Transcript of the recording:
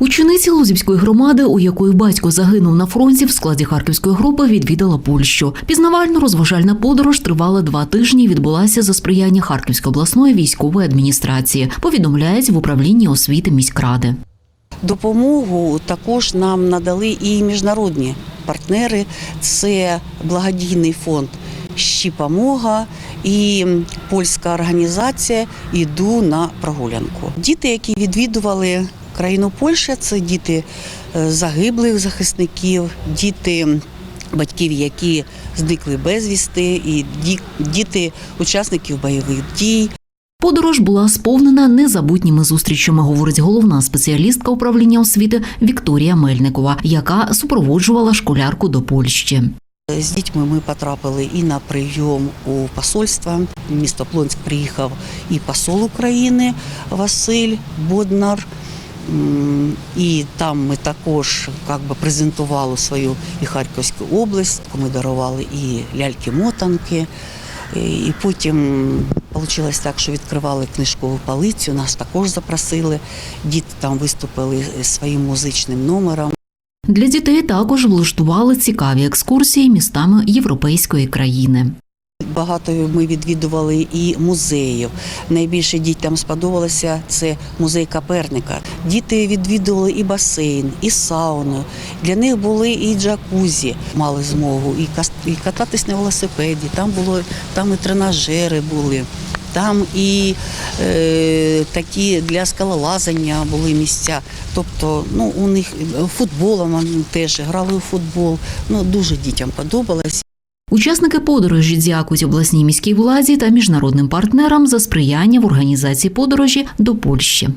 Учениця Лузівської громади, у якої батько загинув на фронті в складі харківської групи, відвідала Польщу. Пізнавально-розважальна подорож тривала два тижні. і Відбулася за сприяння Харківської обласної військової адміністрації. Повідомляють в управлінні освіти міськради. Допомогу також нам надали і міжнародні партнери. Це благодійний фонд Щіпомога і польська організація Іду на прогулянку. Діти, які відвідували країну Польща, це діти е, загиблих захисників, діти. Батьків, які зникли безвісти, і діти учасників бойових дій, Подорож була сповнена незабутніми зустрічами, говорить головна спеціалістка управління освіти Вікторія Мельникова, яка супроводжувала школярку до Польщі. З дітьми ми потрапили і на прийом у посольство. Місто Плонськ приїхав і посол України Василь Боднар. І там ми також як би, презентували свою і Харківську область. Ми дарували і ляльки-мотанки. І потім вийшло так, що відкривали книжкову палицю, нас також запросили. Діти там виступили своїм музичним номером. Для дітей також влаштували цікаві екскурсії містами європейської країни. Багато ми відвідували і музеїв. Найбільше дітям сподобалося це музей Коперника. Діти відвідували і басейн, і сауну. Для них були і джакузі, мали змогу, і кататись на велосипеді. Там було там і тренажери були. Там і е, такі для скалолазання були місця. Тобто, ну у них футболом вони теж грали у футбол. Ну дуже дітям подобалось. Учасники подорожі дякують обласній міській владі та міжнародним партнерам за сприяння в організації подорожі до Польщі.